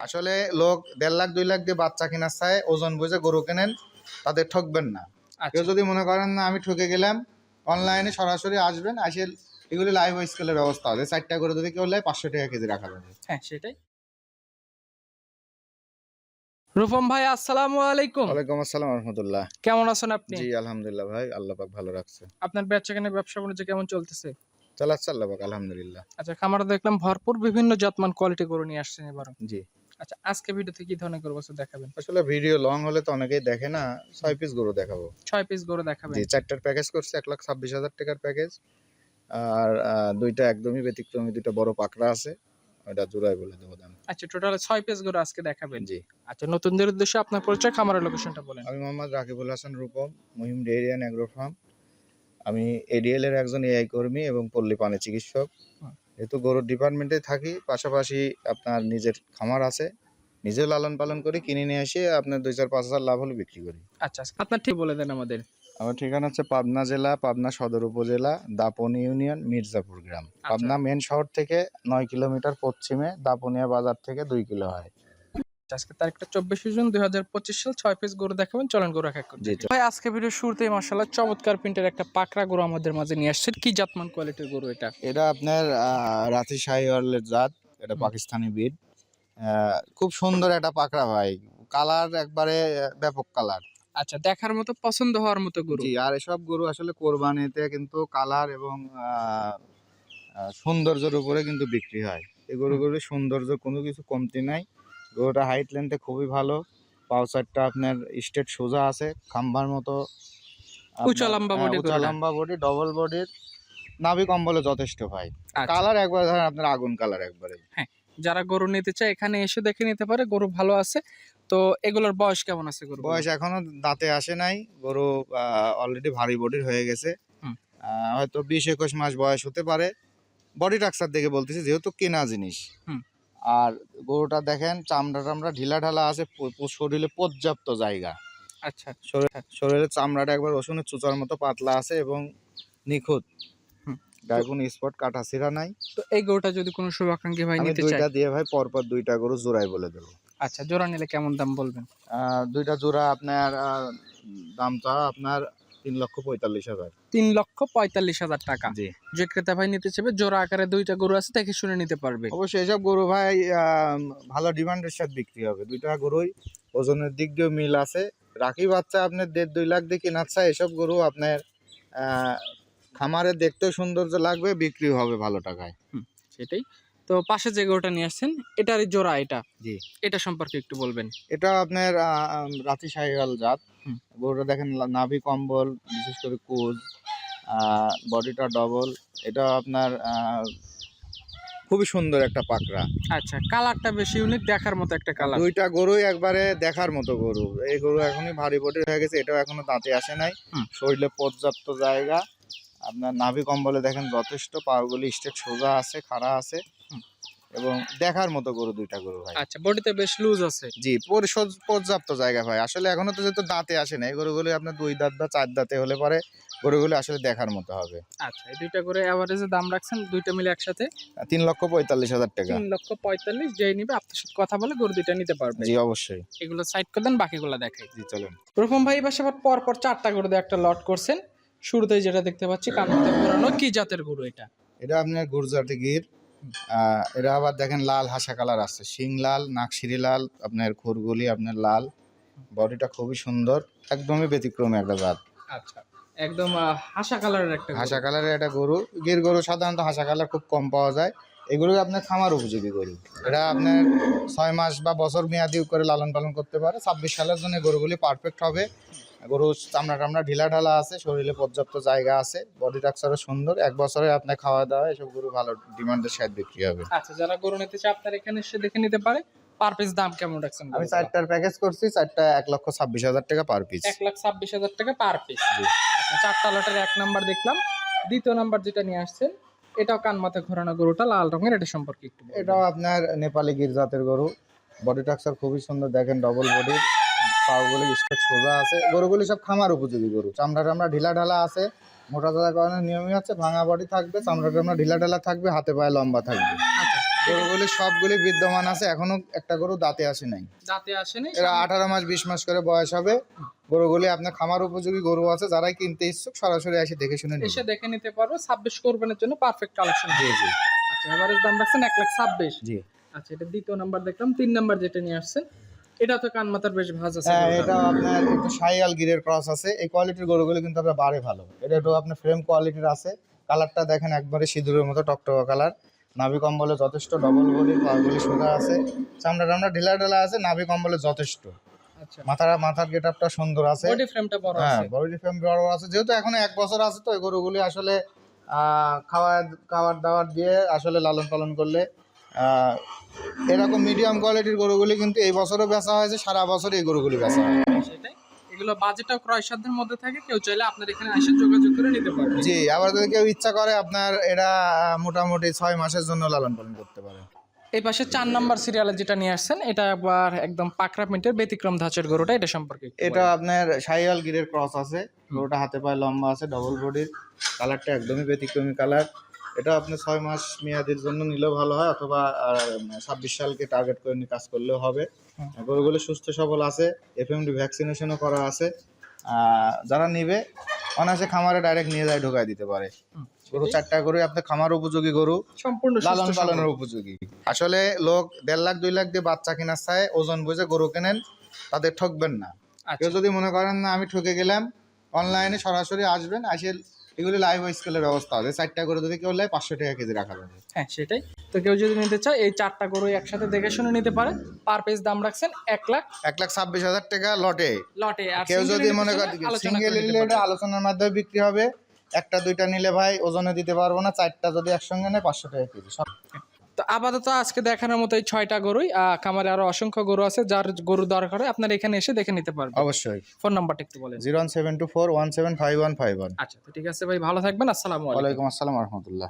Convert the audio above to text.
আসলে লোক দেড় লাখ দুই লাখ দিয়ে বাচ্চা কেনার চায় ওজন বুঝে গরু কেনেন তাদের ঠকবেন না। কেউ আচ্ছা যদি মনে করেন না আমি ঠকে গেলাম অনলাইনে সরাসরি আসবেন আসে এগুলি লাইভ স্কেলের ব্যবস্থা আছে চারটা করে যদি কেউ লাই পাঁচশো টাকা কেজি রাখা যাবে। হ্যাঁ সেটাই। রূপম ভাই আসসালামু আলাইকুম। ওয়ালাইকুম আসসালাম রহমতুল্লাহ। কেমন আছেন আপনি? জি আলহামদুলিল্লাহ ভাই আল্লাহ পাক ভালো রাখছে। আপনার বেচা কেনা ব্যবসা বাণিজ্য কেমন চলতেছে? চালাচ্ছে আল্লাহ পাক আলহামদুলিল্লাহ। আচ্ছা খামারে দেখলাম ভরপুর বিভিন্ন জাতমান কোয়ালিটি গরু নিয়ে আসছেন এবার জি। আচ্ছা আজকে ভিডিওতে কি ধরনের গরু বাছুর দেখাবেন? আসলে ভিডিও লং হলে তো অনেকেই দেখে না ছয় পিস গরু দেখাবো। ছয় পিস গরু দেখাবেন। জি চারটার প্যাকেজ করছে এক লাখ ছাব্বিশ হাজার টাকার প্যাকেজ আর দুইটা একদমই ব্যতিক্রমী দুইটা বড় পাকড়া আছে ওটা জোড়াই বলে দেবো দাম। আচ্ছা টোটাল ছয় পিস গরু আজকে দেখাবেন। জি। আচ্ছা নতুনদের উদ্দেশ্যে আপনার পরিচয় খামারের লোকেশনটা বলেন। আমি Mohammad Rakibul Hasan Rupam Mohim Derian agro farm. আমি এডিএল এর একজন এআই কর্মী এবং পল্লী পানি চিকিৎসক। যেহেতু গরুর ডিপার্টমেন্টে থাকি পাশাপাশি আপনার নিজের খামার আছে নিজে লালন পালন করি কিনে নিয়ে এসে আপনার দুই চার পাঁচ হাজার লাভ হলে বিক্রি করি। আচ্ছা আপনার ঠিক বলে দেন আমাদের। আমার ঠিকানা হচ্ছে পাবনা জেলা পাবনা সদর উপজেলা দাপন ইউনিয়ন মির্জাপুর গ্রাম। পাবনা মেন শহর থেকে নয় কিলোমিটার পশ্চিমে দাপনিয়া বাজার থেকে দুই কিলো হয়। আজকে তারিখটা চব্বিশে জুন দুই হাজার পঁচিশ সাল। ছয় পিস গরু দেখাবেন চলেন গরু এক। ভাই আজকে ভিডিও শুরুতেই মাসাল্লাহ চমৎকার প্রিন্টের একটা পাকড়া গরু আমাদের মাঝে নিয়ে আসছেন। কি জাতমান কোয়ালিটির গরু এটা? এটা আপনার রাতি শাহিওয়ালের জাত। এটা। পাকিস্তানি বিড খুব সুন্দর একটা পাকড়া ভাই। কালার একবারে ব্যাপক কালার। আচ্ছা দেখার মতো পছন্দ হওয়ার মতো গরু। আর এসব গরু আসলে কোরবানিতে কিন্তু কালার এবং সৌন্দর্যের উপরে কিন্তু বিক্রি হয়। এই গরুগুলির সৌন্দর্য কোনো কিছু কমতি নাই। গরুটা হাইট লেন্থে খুবই ভালো। পাউচারটা আপনার স্টেট সোজা আছে খাম্বার মতো। উঁচা লম্বা হ্যাঁ, body উঁচা লম্বা বডি ডবল বডির নাভি কম্বলে যথেষ্ট ভাই। আচ্ছা, কালার একবার ধরেন আপনার আগুন কালার একবারে। যারা গরু নিতে চায় এখানে এসে দেখে নিতে পারে গরু ভালো আছে। তো এগুলোর বয়স কেমন আছে গরু বয়স এখনও দাঁতে আসে নাই। গরু অলরেডি ভারী বডির হয়ে গেছে। হয়তো বিশ একুশ মাস বয়স হতে পারে। বডি টাক্সার দেখে বলতেছি যেহেতু কেনা জিনিস। হুম। আর গরুটা দেখেন চামড়া টামড়া ঢিলা ঢালা আছে শরীরে পর্যাপ্ত জায়গা। আচ্ছা শরীরের চামড়াটা একবার রসুনের চুচার মতো পাতলা আছে এবং নিখুঁত। হুম। গায়ে কোনো স্পট কাটা ছিঁড়া নাই। তো এই গরুটা যদি কোনো শুভাকাঙ্ক্ষী ভাই নিতে চায়? দুইটা দিয়ে ভাই পরপর দুইটা গরু জোড়াই বলে দেবো। আচ্ছা জোড়া নিলে কেমন দাম বলবেন? আহ, দুইটা জোড়া আপনার দামটা আপনার তিন লক্ষ পঁয়তাল্লিশ হাজার। তিন লক্ষ পঁয়তাল্লিশ হাজার টাকা। জি। যে ক্রেতা ভাই নিতে চাইবে জোড়া আকারে দুইটা গরু আছে দেখে শুনে নিতে পারবে। অবশ্যই এসব গরু ভাই আহ, ভালো ডিমান্ডের সাথে বিক্রি হবে। দুইটা গরুই ওজনের দিক দিয়েও মিল আছে। রাখি বাচ্চা আপনার দেড় দুই লাখ দিয়ে কেনার চাই এসব গরু আপনার আহ, খামারে দেখতেও সৌন্দর্য লাগবে বিক্রি হবে ভালো টাকায়। সেটাই। তো পাশে যে গরুটা নিয়ে আসছেন এটারই জোড়া এটা। জি। এটা সম্পর্কে একটু বলবেন। এটা আপনার রাতি সাহিওয়াল জাত। গরুটা দেখেন নাভি কম্বল বিশেষ করে কুজ বডিটা ডবল। এটা আপনার খুবই সুন্দর একটা পাকড়া। আচ্ছা কালারটা বেশি ইউনিক দেখার মতো একটা কালার। দুইটা গরুই একবারে দেখার মতো গরু। এই গরু এখনই ভারী বডি হয়ে গেছে এটাও এখনও দাঁতে আসে নাই। শরীরে পর্যাপ্ত জায়গা। আপনার নাভি কম্বলে দেখেন যথেষ্ট পাগুলি স্টেট সোজা আছে খাড়া আছে। এবং দেখার মতো গরু দুইটা গরু ভাই। আচ্ছা বডিতে বেশ লুজ আছে। জি পর্যাপ্ত জায়গা ভাই। আসলে এখনও তো যেহেতু দাঁতে আসে না এই গরুগুলি আপনার দুই দাঁত বা চার দাঁতে হলে পরে গরুগুলি আসলে দেখার মতো হবে। আচ্ছা এই দুইটা করে অ্যাভারেজে দাম রাখছেন দুইটা মিলে একসাথে? তিন লক্ষ পঁয়তাল্লিশ হাজার টাকা। তিন লক্ষ পঁয়তাল্লিশ যেই নিবে আপনার সাথে কথা বলে গরু দুইটা নিতে পারবে। জি অবশ্যই। এগুলো সাইড করে দেন বাকিগুলো দেখাই। জি চলুন। প্রথম ভাই আবার পর পর চারটা গরু দিয়ে একটা লট করছেন। শুরুতেই যেটা দেখতে পাচ্ছি কান্নাতে পুরানো কি জাতের গরু এটা? এটা আপনার গুরজাটি গির। এটা আবার দেখেন লাল হাসা কালার আছে শিং লাল নাকশিরি লাল আপনার খুরগুলি আপনার লাল। বডিটা খুবই সুন্দর একদমই ব্যতিক্রমী একটা জাত। আচ্ছা একদম হাসা কালারের একটা হাসা কালারের একটা গরু। গির গরু সাধারণত হাসা কালার খুব কম পাওয়া যায়। এগুলো আপনার খামার উপযোগী গরু। এটা আপনার ছয় মাস বা বছর মেয়াদি করে লালন পালন করতে পারে। ছাব্বিশ সালের জন্য গরুগুলি পারফেক্ট হবে। গরু চামড়া টামড়া ঢিলা ঢালা আছে শরীরে পর্যাপ্ত জায়গা আছে বডি স্ট্রাকচারও সুন্দর। এক বছরে আপনার খাওয়া দাওয়া এসব গরু ভালো ডিমান্ডের সাথে বিক্রি হবে। আচ্ছা যারা গরু নিতে চায় আপনার এখানে এসে দেখে নিতে পারে পার পিস দাম কেমন রাখছেন আমি চারটার প্যাকেজ করছি চারটা এক লক্ষ ছাব্বিশ হাজার টাকা পার পিস এক লাখ ছাব্বিশ হাজার টাকা পার পিস আচ্ছা চারটা লটের এক নাম্বার দেখলাম। দ্বিতীয় নাম্বার যেটা নিয়ে আসছেন এটাও কান মাথা ঘোরানো গরুটা লাল রঙের এটা সম্পর্কে একটু এটাও আপনার নেপালি গির জাতের গরু। বডি স্ট্রাকচার খুবই সুন্দর দেখেন ডবল বডি পাগুলি সোজা আছে। গরুগুলি সব খামার উপযোগী গরু। চামড়া টামড়া ঢিলা ঢালা আছে। মোটা তাজা করানোর নিয়মই আছে ভাঙা বডি থাকবে চামড়া টামড়া ঢিলা ঢালা থাকবে হাতে পায়ে লম্বা থাকবে। আচ্ছা। গরুগুলি সবগুলি বিদ্যমান আছে এখনও একটা গরু দাঁতে আসে নাই। দাঁতে আসেনি এরা আঠারো মাস বিশ মাস করে বয়স হবে। গরুগুলি আপনার খামার উপযোগী গরু আছে যারাই কিনতে ইচ্ছুক সরাসরি এসে দেখে শুনে এসে দেখে নিতে পারব ছাব্বিশ কোরবানের জন্য পারফেক্ট কালেকশন জি জি। আচ্ছা এভারেজ দাম রাখছেন এক লাখ ছাব্বিশ। জি। আচ্ছা এটা দ্বিতীয় নাম্বার দেখলাম তিন নাম্বার যেটা নিয়ে আসছেন। এটা তো কান মাথার বেশ ভাজ আছে হ্যাঁ এটা আপনার একটু সাইয়াল গিরের ক্রস আছে। এই কোয়ালিটির গরুগুলো কিন্তু আপনার বাড়ে ভালো। এটা একটু আপনার ফ্রেম কোয়ালিটির আছে। কালারটা দেখেন একবারে সিঁদুরের মতো টকটকা কালার নাভি কম্বলে যথেষ্ট ডবল বডি পাগুলি সোজা আছে। চামড়া টামড়া ঢিলা ঢেলা আছে নাভি কম্বলে যথেষ্ট। আচ্ছা। মাথার মাথার গেট আপটা সুন্দর আছে। বডি ফ্রেমটা বড় হ্যাঁ বডি ফ্রেম বড় আছে। যেহেতু এখন এক বছর আছে তো এই গরুগুলি আসলে আহ, খাওয়ার খাওয়ার দাওয়ার দিয়ে আসলে লালন পালন করলে এরকম মিডিয়াম কোয়ালিটির গরুগুলি কিন্তু এই বছরও বেচা হয়েছে সারা বছর এই গরুগুলি বেচা হয় এগুলো ক্রয় সাধ্যের মধ্যে থাকে কেউ চাইলে আপনার এখানে এসে যোগাযোগ করে নিতে পারবে। জি আবার যদি কেউ ইচ্ছা করে আপনার মোটামুটি ছয় মাসের জন্য লালন পালন করতে পারে। এই পাশে চার নাম্বার সিরিয়ালে যেটা নিয়ে আসছেন এটা একদম প্রিন্টের ব্যতিক্রম ধাঁচের গরুটা এটা সম্পর্কে এটা আপনার সাইয়াল গিরের ক্রস আছে। গরুটা হাতে পায়ে লম্বা আছে ডবল বডির কালারটা একদমই ব্যতিক্রমী কালার এটা আপনি ছয় মাস মেয়াদের জন্য নিলেও ভালো হয় অথবা ছাব্বিশ সালকে টার্গেট করে নিয়ে কাজ করলেও হবে। গরুগুলো সুস্থ সবল আছে এফএমডি ভ্যাকসিনেশনও করা আছে। যারা নিবে অনায়াসে খামারে ডাইরেক্ট নিয়ে যায় ঢোকায় দিতে পারে। গরু চারটা গরু আপনার খামার উপযোগী গরু। সম্পূর্ণ লালন পালনের উপযোগী। আসলে লোক দেড় লাখ দুই লাখ দিয়ে বাচ্চা কেনার চায় ওজন বুঝে গরু কেনেন তাদের ঠকবেন না। আচ্ছা। কেউ যদি মনে করেন না আমি ঠকে গেলাম অনলাইনে সরাসরি আসবেন আসে এগুলি লাইভ স্কেলের ব্যবস্থা আছে। চারটা করে যদি কেউ নেয় পাঁচশো টাকা কেজি রাখা যাবে। হ্যাঁ সেটাই। তো কেউ যদি নিতে চায় এই চারটা গরু একসাথে দেখে শুনে নিতে পারে। পার পেজ দাম রাখছেন এক লাখ। এক লাখ ছাব্বিশ হাজার টাকা লটে। লটে আর কেউ যদি মনে করে সিঙ্গেল করে আলোচনার মাধ্যমে বিক্রি হবে। একটা দুইটা নিলে ভাই ওজনে দিতে পারব না চারটা যদি একসঙ্গে নেয় পাঁচশো টাকা কেজি। সব তো আপাতত আজকে দেখানোর মতো এই ছয়টা গরুই আহ, খামারে আরও অসংখ্য গরু আছে যার গরু দরকার হয় আপনার এখানে এসে দেখে নিতে পারবেন। অবশ্যই। ফোন নাম্বারটা একটু বলেন। Zero one seven two four one seven five one five one. আচ্ছা তো ঠিক আছে ভাই ভালো থাকবেন আসসালাম আলাইকুম। আসসালাম রহমতুল্লাহ।